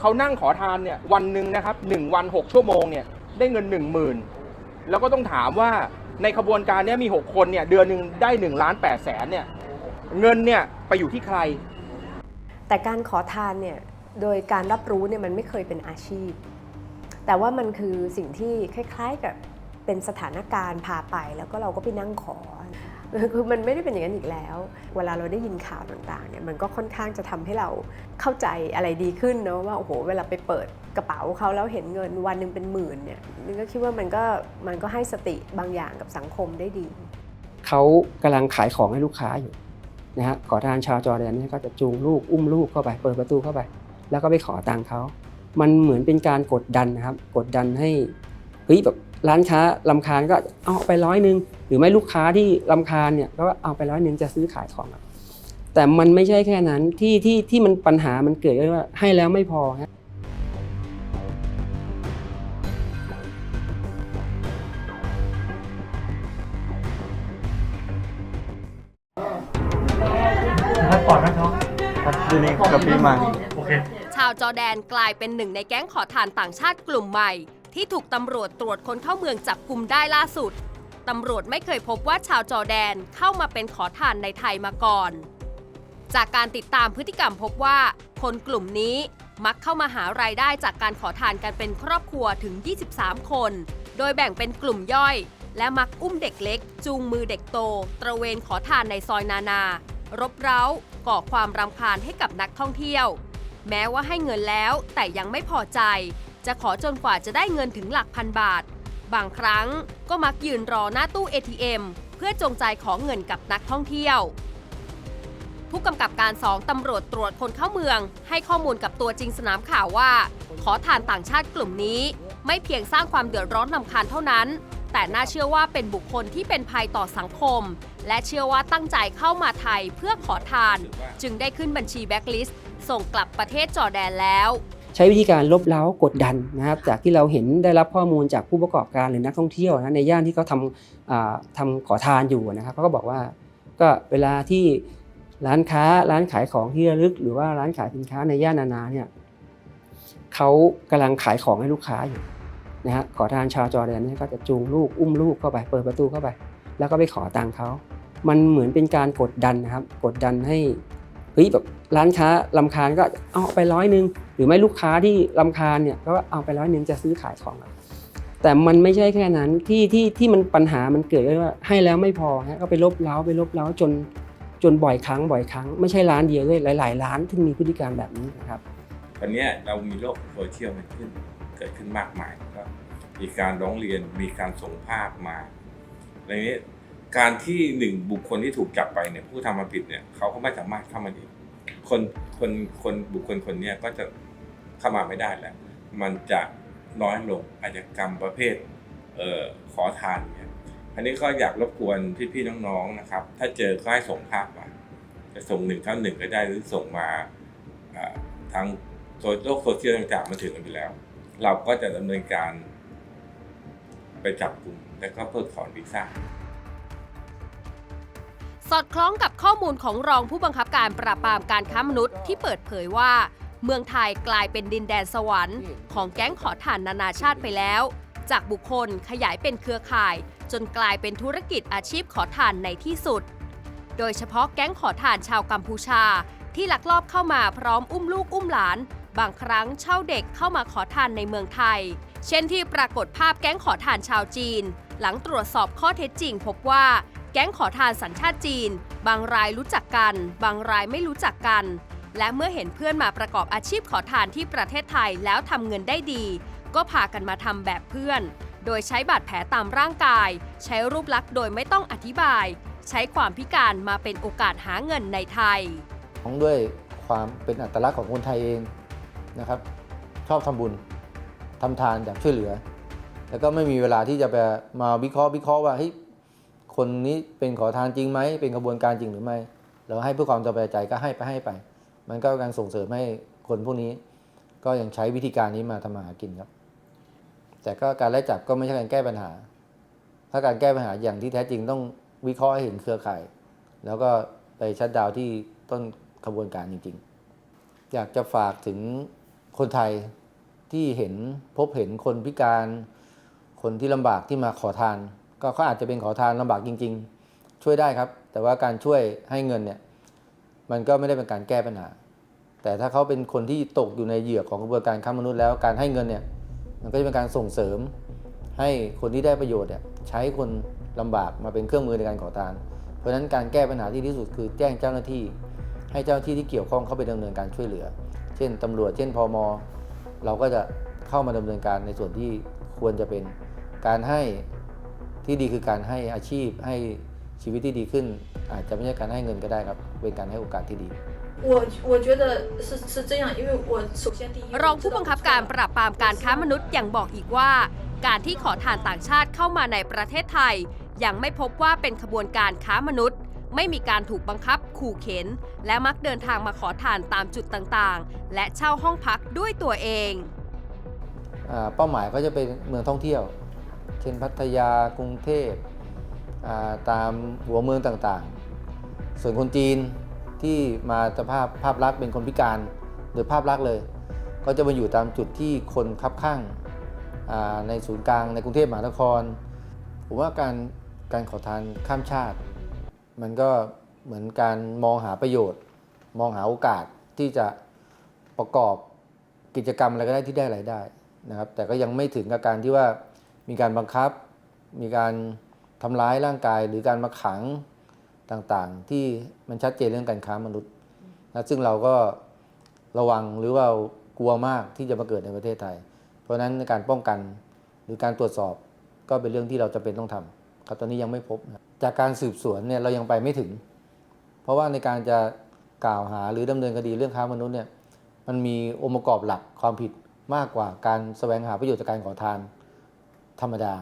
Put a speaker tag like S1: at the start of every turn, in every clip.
S1: เขานั่งขอทานเนี่ยวันหนึ่งนะครับหนึ่งวันหกชั่วโมงเนี่ยได้เงินหนึ่งหมื่นแล้วก็ต้องถามว่าในขบวนการเนี้มีหกคนเนี่ยเดือนหนึ่งได้หนึ่งล้านแปดแสนเนี่ยเงินเนี่ยไปอยู่ที่ใคร
S2: แต่การขอทานเนี่ยโดยการรับรู้เนี่ยมันไม่เคยเป็นอาชีพ แต่ว่ามันคือสิ่งที่คล้ายๆกับเป็นสถานการณ์พาไปแล้วก็เราก็ไปนั่งขอ คือมันไม่ได้เป็นอย่างนั้นอีกแล้ว เวลาเราได้ยินข่าวต่างๆเนี่ยมันก็ค่อนข้างจะทำให้เราเข้าใจอะไรดีขึ้นเนาะว่าโอ้โหเวลาไปเปิดกระเป๋าเขาแล้วเห็นเงินวันหนึ่งเป็นหมื่นเนี่ยนี่ก็คิดว่ามันก็มันก็ให้สติบางอย่างกับสังคมได้ดี
S3: เขากำลังขายของให้ลูกค้าอยู่นะฮะขอทานชาวจอร์แดนเนี่ยก็จะจูงลูกอุ้มลูกเข้าไปเปิดประตูเข้าไป แล้วก็ไปขอตังค์เขา มันเหมือนเป็นการกดดันนะครับ กดดันให้เฮ้ยแบบร้านค้าลำคาญก็เอาไปร้อยหนึ่ง หรือไม่ลูกค้าที่ลำคาญเนี่ยก็เอาไปร้อยหนึ่งจะซื้อขายของอะแต่มันไม่ใช่แค่นั้นที่ที่ที่มันปัญหามันเกิดก็ว่าให้แล้วไม่พอฮะ
S4: พักผ่อนนะน้องครับทีนี้กับพี่มาโอเค
S5: ชาวจอร์แดนกลายเป็นหนึ่งในแก๊งขอทานต่างชาติกลุ่มใหม่ ที่ถูกตำรวจตรวจคนเข้าเมืองจับกลุ่มได้ล่าสุด ตำรวจไม่เคยพบว่าชาวจอแดนเข้ามาเป็นขอทานในไทยมาก่อน จากการติดตามพฤติกรรมพบว่า คนกลุ่มนี้มักเข้ามาหารายได้จากการขอทานกันเป็นครอบครัวถึง 23 คน โดยแบ่งเป็นกลุ่มย่อย และมักอุ้มเด็กเล็ก จูงมือเด็กโต ตระเวนขอทานในซอยนานา รบเร้า ก่อความรำคาญให้กับนักท่องเที่ยว แม้ว่าให้เงินแล้วแต่ยังไม่พอใจ จะขอจนกว่าจะได้เงินถึงหลักพันบาท บางครั้งก็มักยืนรอหน้าตู้ ATM เพื่อจงใจขอเงินกับนักท่องเที่ยว ผู้กำกับการสองตำรวจตรวจคนเข้าเมือง ให้ข้อมูลกับตัวจริงสนามข่าวว่า ขอทานต่างชาติกลุ่มนี้ ไม่เพียงสร้างความเดือดร้อนนำคาญเท่านั้น แต่น่าเชื่อว่าเป็นบุคคลที่เป็นภัยต่อสังคม และเชื่อว่าตั้งใจเข้ามาไทยเพื่อขอทาน จึงได้ขึ้นบัญชีแบ็คลิสต์ส่งกลับประเทศจอร์แดนแล้ว
S3: ใช้วิธีการลบเล้ากดดันนะครับจากที่เราเห็นได้รับข้อมูลจากผู้ประกอบการหรือนักท่องเที่ยวนะในย่านที่เขาทำทำขอทานอยู่นะครับเขาก็บอกว่าก็เวลาที่ร้านค้าร้านขายของที่ระลึก หรือว่าร้านขายสินค้าในย่านนานาเนี่ยเขากำลังขายของให้ลูกค้าอยู่นะฮะขอทานชาวจอร์แดนเนี่ยก็จะจูงลูกอุ้มลูกเข้าไปเปิดประตูเข้าไป แล้วก็ไปขอตังค์เขา มันเหมือนเป็นการกดดันนะครับ กดดันให้ ฮ้ยแบบร้านค้าลำคาญก็เอาไปร้อยหนึ่งหรือไม่ลูกค้าที่ลำคาญเนี่ยก็เอาไปร้อยหนึ่งจะซื้อขายของแต่มันไม่ใช่แค่นั้นที่ที่ที่มันปัญหามันเกิดก็ว่าให้แล้วไม่พอฮะก็ไปลบเล้าไปลบเล้าจนจนบ่อยครั้งบ่อยครั้ง ไม่ใช่ร้านเดียวด้วยหลาย ๆ ร้านที่มีพฤติการแบบนี้นะครับ
S6: ตอนนี้เรามีโลกโซเชียลมันขึ้นเกิดขึ้นมากมายก็มีการร้องเรียนมีการส่งภาพมาในนี้ การที่หนึ่งบุคคลที่ถูกจับไปเนี่ยผู้ทำความผิดเนี่ยเขาก็ไม่สามารถเข้ามาดีคนคนคนบุคคลคนนี้ก็จะเข้ามาไม่ได้แล้วมันจะน้อยลงอาชญากรรมประเภทเอ่อขอทานเนี่ยอันนี้ก็อยากรบกวนพี่ๆน้องๆนะครับ ถ้าเจอก็ให้ส่งภาพมาจะส่งหนึ่งข้าหนึ่งก็ได้หรือส่งมาทางโซโลกโซเชียลต่างๆมาถึงกันไปแล้ว เราก็จะดำเนินการไปจับกลุ่มและก็เพิกถอนวีซ่า
S5: สอดคล้องกับข้อมูลของรองผู้บังคับการปราบปรามการค้ามนุษย์ที่เปิดเผยว่า เมืองไทยกลายเป็นดินแดนสวรรค์ของแก๊งขอทานนานาชาติไปแล้ว จากบุคคลขยายเป็นเครือข่าย จนกลายเป็นธุรกิจอาชีพขอทานในที่สุด โดยเฉพาะแก๊งขอทานชาวกัมพูชา ที่ลักลอบเข้ามาพร้อมอุ้มลูกอุ้มหลาน บางครั้งเช่าเด็กเข้ามาขอทานในเมืองไทย เช่นที่ปรากฏภาพแก๊งขอทานชาวจีน หลังตรวจสอบข้อเท็จจริงพบว่า แก๊งขอทานสัญชาติจีน บางรายรู้จักกัน บางรายไม่รู้จักกัน และเมื่อเห็นเพื่อนมาประกอบอาชีพขอทานที่ประเทศไทยแล้วทำเงินได้ดี ก็พากันมาทำแบบเพื่อน โดยใช้บาดแผลตามร่างกาย ใช้รูปลักษณ์โดยไม่ต้องอธิบาย ใช้ความพิการมาเป็นโอกาสหาเงินในไทย
S7: ของด้วยความเป็นอัตลักษณ์ของคนไทยเองนะครับ ชอบทำบุญทำทานอยากช่วยเหลือ แล้วก็ไม่มีเวลาที่จะไปมาวิเคราะห์วิเคราะห์ว่าเฮ้ย คนนี้เป็นขอทานจริงไหมเป็นกระบวนการจริงหรือไม่เราให้เพื่อความสบายใจก็ให้ไปให้ไป มันก็การส่งเสริมให้คนพวกนี้ ก็ยังใช้วิธีการนี้มาทำมาหากินครับ แต่ก็การไล่จับก็ไม่ใช่การแก้ปัญหา ถ้าการแก้ปัญหาอย่างที่แท้จริงต้องวิเคราะห์ให้เห็นเครือข่าย แล้วก็ไปชัดดาวที่ต้นขบวนการจริง ๆ อยากจะฝากถึงคนไทยที่เห็นพบเห็นคนพิการ คนที่ลำบากที่มาขอทาน ก็เขาอาจจะเป็นขอทานลำบากจริง ๆ ช่วยได้ครับ แต่ว่าการช่วยให้เงินเนี่ยมันก็ไม่ได้เป็นการแก้ปัญหา แต่ถ้าเขาเป็นคนที่ตกอยู่ในเหยื่อของกระบวนการค้ามนุษย์แล้วการให้เงินเนี่ยมันก็จะเป็นการส่งเสริม ให้คนที่ได้ประโยชน์เนี่ยใช้คนลำบากมาเป็นเครื่องมือในการขอทาน เพราะฉะนั้นการแก้ปัญหาที่ที่สุดคือแจ้งเจ้าหน้าที่ ให้เจ้าหน้าที่ที่เกี่ยวข้องเข้าไปดำเนินการช่วยเหลือ เช่นตำรวจ เช่นพมเราก็จะเข้ามาดำเนินการในส่วนที่ควรจะเป็นการให้ ที่ดีคือการให้อาชีพให้ชีวิตที่ดีขึ้น อาจจะไม่ใช่การให้เงินก็ได้ครับ เป็นการให้โอกาสที่ดี
S8: 我我觉得是是这样，因为我首先第一，
S5: รองผู้บังคับการปราบปรามการค้ามนุษย์ยังบอกอีกว่า การที่ขอทานต่างชาติเข้ามาในประเทศไทย ยังไม่พบว่าเป็นขบวนการค้ามนุษย์ ไม่มีการถูกบังคับขู่เข็น และมักเดินทางมาขอทานตามจุดต่างๆ และเช่าห้องพักด้วยตัวเอง
S7: อ่าเป้าหมายก็จะเป็นเมืองท่องเที่ยว เช่นพัทยากรุงเทพตามหัวเมืองต่างๆ ส่วนคนจีนที่มาสภาพภาพลักษณ์เป็นคนพิการโดยภาพลักษณ์เลย ก็จะมาอยู่ตามจุดที่คนคับข้างในศูนย์กลางในกรุงเทพมหานครผมว่าการการขอทานข้ามชาติ มันก็เหมือนการมองหาประโยชน์ มองหาโอกาสที่จะประกอบกิจกรรมอะไรก็ได้ที่ได้รายได้นะครับ แต่ก็ยังไม่ถึงกับการที่ว่า มีการบังคับ มีการทำร้ายร่างกาย หรือการมาขังต่างๆ ที่มันชัดเจนเรื่องการค้ามนุษย์นะซึ่งเราก็ระวังหรือว่ากลัวมากที่จะมาเกิดในประเทศไทย เพราะฉะนั้นในการป้องกันหรือการตรวจสอบก็เป็นเรื่องที่เราจะเป็นต้องทำครับตอนนี้ยังไม่พบ จากการสืบสวนเนี่ยเรายังไปไม่ถึง เพราะว่าในการจะกล่าวหาหรือดำเนินคดีเรื่องค้ามนุษย์เนี่ยมันมีองค์ประกอบหลักความผิดมากกว่าการแสวงหาประโยชน์จากการขอทาน ธรรมดา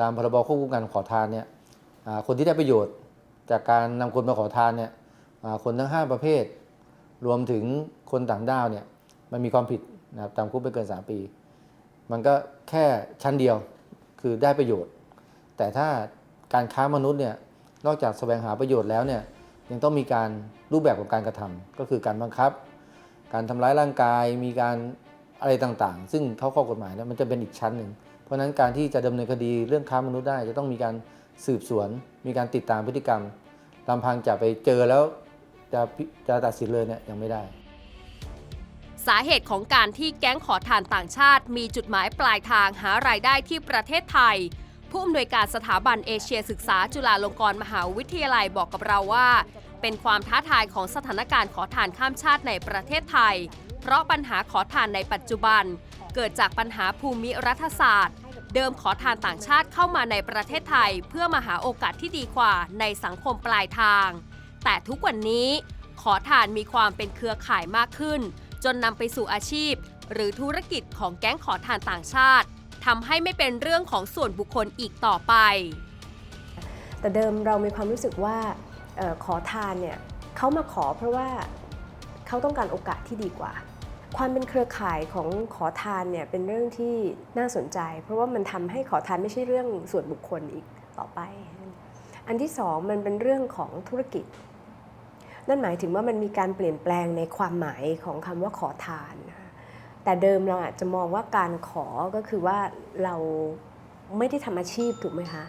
S7: ตามพรบควบคุมการขอทานเนี่ยคนที่ได้ประโยชน์จากการนำคนมาขอทานเนี่ยคนทั้ง 5 ประเภท รวมถึงคนต่างด้าวเนี่ยมันมีความผิดนะครับจำคุกไม่เกิน 3 ปี มันก็แค่ชั้นเดียวคือได้ประโยชน์ แต่ถ้าการค้ามนุษย์เนี่ยนอกจากแสวงหาประโยชน์แล้วเนี่ยยังต้องมีการรูปแบบของการกระทำก็คือการบังคับ การทำร้ายร่างกายมีการอะไรต่างๆ ซึ่งเข้าข้อกฎหมายเนี่ยมันจะเป็นอีกชั้นหนึ่ง เพราะฉะนั้นการที่จะดำเนินคดีเรื่องค้ามนุษย์ได้ จะต้องมีการสืบสวน มีการติดตามพฤติกรรมลำพังจะไปเจอแล้วจะจะตัดสินเลยเนี่ยยังไม่ได้
S5: สาเหตุของการที่แก๊งขอทานต่างชาติ มีจุดหมายปลายทางหารายได้ที่ประเทศไทย ผู้อำนวยการสถาบันเอเชียศึกษาจุฬาลงกรณ์มหาวิทยาลัยบอกกับเราว่า เป็นความท้าทายของสถานการณ์ขอทานข้ามชาติในประเทศไทย เพราะปัญหาขอทานในปัจจุบัน เกิดจากปัญหาภูมิรัฐศาสตร์ เดิมขอทานต่างชาติเข้ามาในประเทศไทย เพื่อมาหาโอกาสที่ดีกว่าในสังคมปลายทาง แต่ทุกวันนี้ขอทานมีความเป็นเครือข่ายมากขึ้น จนนำไปสู่อาชีพ หรือธุรกิจของแก๊งขอทานต่างชาติทำให้ไม่เป็นเรื่องของส่วนบุคคลอีกต่อไป
S2: แต่เดิมเรามีความรู้สึกว่าออขอทานเนี่ยเขามาขอเพราะว่าเขาต้องการโอกาสที่ดีกว่า ความเป็นเครือข่ายของขอทานเนี่ยเป็นเรื่องที่น่าสนใจ เพราะว่ามันทำให้ขอทานไม่ใช่เรื่องส่วนบุคคลอีกต่อไป อันที่สองมันเป็นเรื่องของธุรกิจ นั่นหมายถึงว่ามันมีการเปลี่ยนแปลงในความหมายของคำว่าขอทานนะคะแต่เดิมเราอาจจะมองว่าการขอก็คือว่าเราไม่ได้ทำอาชีพถูกไหมคะ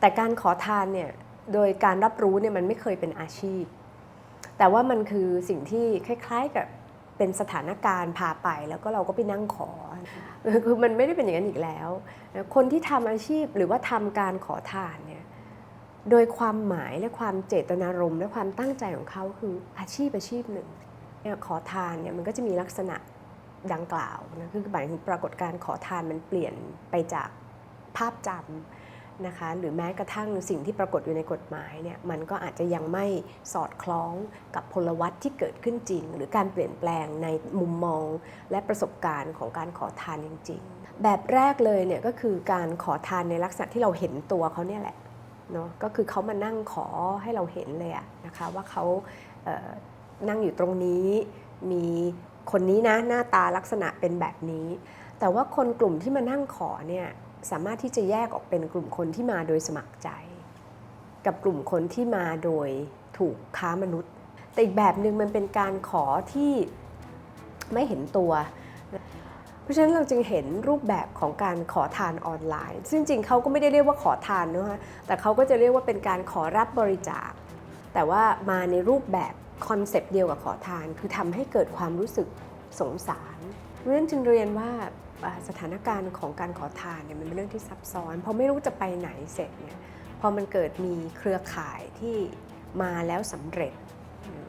S2: แต่การขอทานเนี่ยโดยการรับรู้เนี่ยมันไม่เคยเป็นอาชีพ แต่ว่ามันคือสิ่งที่คล้าย ๆกับ เป็นสถานการณ์พาไปแล้วก็เราก็ไปนั่งขอ คือมันไม่ได้เป็นอย่างนั้นอีกแล้ว คนที่ทำอาชีพหรือว่าทำการขอทานเนี่ยโดยความหมายและความเจตนารมณ์และความตั้งใจของเขาคืออาชีพอาชีพหนึ่งเนี่ยขอทานเนี่ยมันก็จะมีลักษณะดังกล่าวนะคือหมายถึงปรากฏการขอทานมันเปลี่ยนไปจากภาพจำ นะคะหรือแม้กระทั่งสิ่งที่ปรากฏอยู่ในกฎหมายเนี่ยมันก็อาจจะยังไม่สอดคล้องกับพลวัตที่เกิดขึ้นจริง หรือการเปลี่ยนแปลงในมุมมอง และประสบการณ์ของการขอทานจริง ๆ แบบแรกเลยเนี่ยก็คือการขอทานในลักษณะที่เราเห็นตัวเขาเนี่ยแหละเนาะก็คือเขามานั่งขอให้เราเห็นเลยอะนะคะว่าเขาเนั่งอยู่ตรงนี้มีคนนี้นะหน้าตาลักษณะเป็นแบบนี้ แต่ว่าคนกลุ่มที่มานั่งขอเนี่ย สามารถที่จะแยกออกเป็นกลุ่มคนที่มาโดยสมัครใจ กับกลุ่มคนที่มาโดยถูกค้ามนุษย์ แต่อีกแบบหนึ่งมันเป็นการขอที่ไม่เห็นตัว เพราะฉะนั้นเราจึงเห็นรูปแบบของการขอทานออนไลน์ ซึ่งจริงเขาก็ไม่ได้เรียกว่าขอทานนะคะแต่เขาก็จะเรียกว่าเป็นการขอรับบริจาค แต่ว่ามาในรูปแบบคอนเซปต์เดียวกับขอทาน คือทำให้เกิดความรู้สึกสงสารเพราะฉะนั้นจึงเรียนว่า สถานการณ์ของการขอทานเนี่ยมันเป็นเรื่องที่ซับซ้อนเพราะไม่รู้จะไปไหนเสร็จเนี่ยพอมันเกิดมีเครือข่ายที่มาแล้วสำเร็จ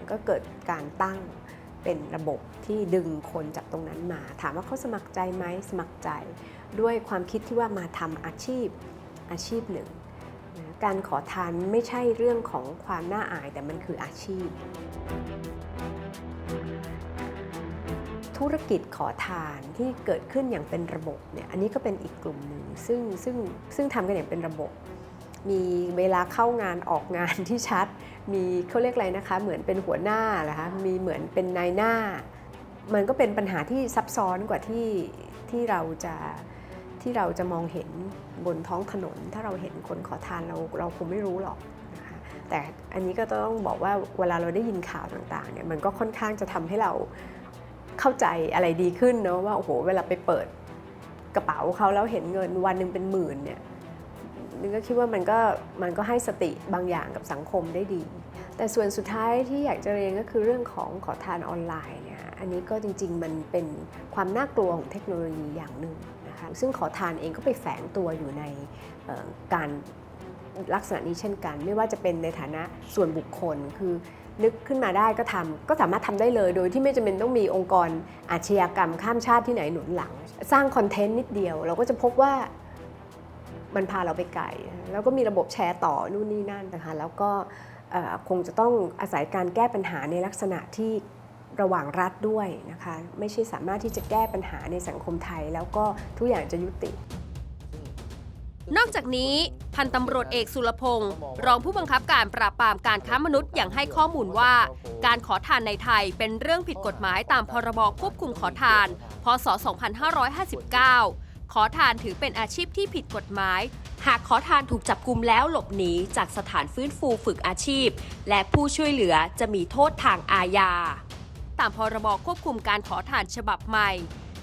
S2: ก็เกิดการตั้งเป็นระบบที่ดึงคนจากตรงนั้นมา ถามว่าเขาสมัครใจไหมสมัครใจ ด้วยความคิดที่ว่ามาทำอาชีพอาชีพหนึ่ง การขอทานไม่ใช่เรื่องของความน่าอายแต่มันคืออาชีพ ธุรกิจขอทานที่เกิดขึ้นอย่างเป็นระบบเนี่ยอันนี้ก็เป็นอีกกลุ่มหนึ่งซึ่งซึ่งซึ่งทำกันอย่างเป็นระบบ มีเวลาเข้างานออกงานที่ชัด มีเขาเรียกอะไรนะคะ เหมือนเป็นหัวหน้าเหรอคะมีเหมือนเป็นนายหน้า มันก็เป็นปัญหาที่ซับซ้อนกว่าที่ที่เราจะที่เราจะมองเห็นบนท้องถนน ถ้าเราเห็นคนขอทานเราเราคงไม่รู้หรอกนะคะแต่อันนี้ก็ต้องบอกว่าเวลาเราได้ยินข่าวต่างๆเนี่ยมันก็ค่อนข้างจะทำให้เรา เข้าใจอะไรดีขึ้นเนาะว่าโอ้โหเวลาไปเปิดกระเป๋าเขาแล้วเห็นเงินวันหนึ่งเป็นหมื่นเนี่ยนึกก็คิดว่ามันก็มันก็ให้สติบางอย่างกับสังคมได้ดี แต่ส่วนสุดท้ายที่อยากจะเรียนก็คือเรื่องของขอทานออนไลน์เนี่ยอันนี้ก็จริงๆมันเป็นความน่ากลัวของเทคโนโลยีอย่างหนึ่งนะคะซึ่งขอทานเองก็ไปแฝงตัวอยู่ในการลักษณะนี้เช่นกัน ไม่ว่าจะเป็นในฐานะส่วนบุคคลคือ นึกขึ้นมาได้ก็ทำก็สามารถทำได้เลย โดยที่ไม่จำเป็นต้องมีองค์กรอาชญากรรมข้ามชาติที่ไหนหนุนหลัง สร้างคอนเทนต์นิดเดียว เราก็จะพบว่ามันพาเราไปไกลแล้วก็มีระบบแชร์ต่อนู่นนี่นั่นนะคะแล้วก็คงจะต้องอาศัยการแก้ปัญหาในลักษณะที่ระหว่างรัฐด้วยนะคะ ไม่ใช่สามารถที่จะแก้ปัญหาในสังคมไทย แล้วก็ทุกอย่างจะยุติ
S5: นอกจากนี้พันตำรวจเอกสุรพงศ์รองผู้บังคับการปราบปรามการค้ามนุษย์อย่างให้ข้อมูลว่า การขอทานในไทยเป็นเรื่องผิดกฎหมายตามพรบควบคุมขอทาน พศ 2559 ขอทานถือเป็นอาชีพที่ผิดกฎหมาย หากขอทานถูกจับกุมแล้วหลบหนีจากสถานฟื้นฟูฝึกอาชีพ และผู้ช่วยเหลือจะมีโทษทางอาญา ตามพรบควบคุมการขอทานฉบับใหม่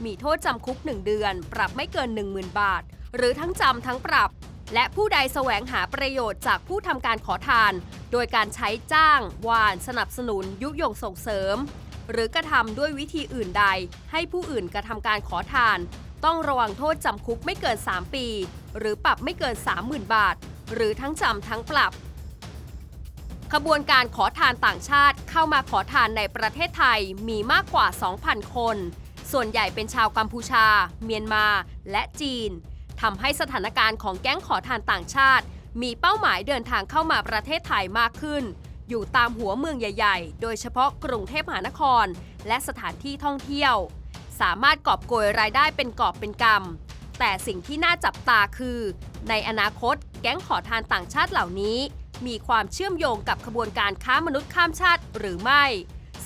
S5: มีโทษจำคุก 1 เดือน ปรับไม่เกิน 10,000 บาท หรือทั้งจำทั้งปรับ และผู้ใดแสวงหาประโยชน์จากผู้ทำการขอทาน โดยการใช้จ้าง วาน สนับสนุน ยุยงส่งเสริม หรือกระทำด้วยวิธีอื่นใด ให้ผู้อื่นกระทำการขอทาน ต้องระวังโทษจำคุกไม่เกิน 3 ปี หรือปรับไม่เกิน 30,000 บาท หรือทั้งจำทั้งปรับขบวนการขอทานต่างชาติเข้ามาขอทานในประเทศไทยมีมากกว่า 2,000 คน ส่วนใหญ่เป็นชาวกัมพูชา เมียนมา และจีน ทำให้สถานการณ์ของแก๊งขอทานต่างชาติ มีเป้าหมายเดินทางเข้ามาประเทศไทยมากขึ้น อยู่ตามหัวเมืองใหญ่ ๆ โดยเฉพาะกรุงเทพมหานคร และสถานที่ท่องเที่ยว สามารถกอบโกยรายได้เป็นกอบเป็นกำแต่สิ่งที่น่าจับตาคือ ในอนาคตแก๊งขอทานต่างชาติเหล่านี้ มีความเชื่อมโยงกับขบวนการค้ามนุษย์ข้ามชาติหรือไม่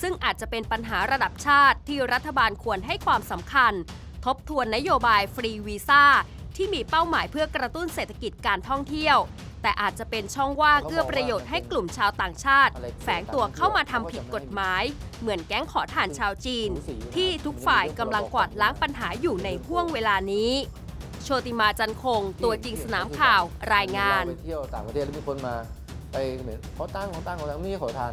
S5: ซึ่งอาจจะเป็นปัญหาระดับชาติที่รัฐบาลควรให้ความสำคัญ ทบทวนนโยบายฟรีวีซ่า ที่มีเป้าหมายเพื่อกระตุ้นเศรษฐกิจการท่องเที่ยว แต่อาจจะเป็นช่องว่างเอื้อประโยชน์ให้กลุ่มชาวต่างชาติ แฝงตัวเข้ามาทำผิดกฎหมาย เหมือนแก๊งขอทานชาวจีน ที่ทุกฝ่ายกำลังกวาดล้างปัญหาอยู่ในห่วงเวลานี้ โชติมาจันคง ตัวจริงสนามข่าวรายงาน
S7: เรไปเที่ยวต่างประเทศแล้วมีคนมาไปเหมือนขอตั้งขอตั้งขอตั้งไม่ใช่ขอทาน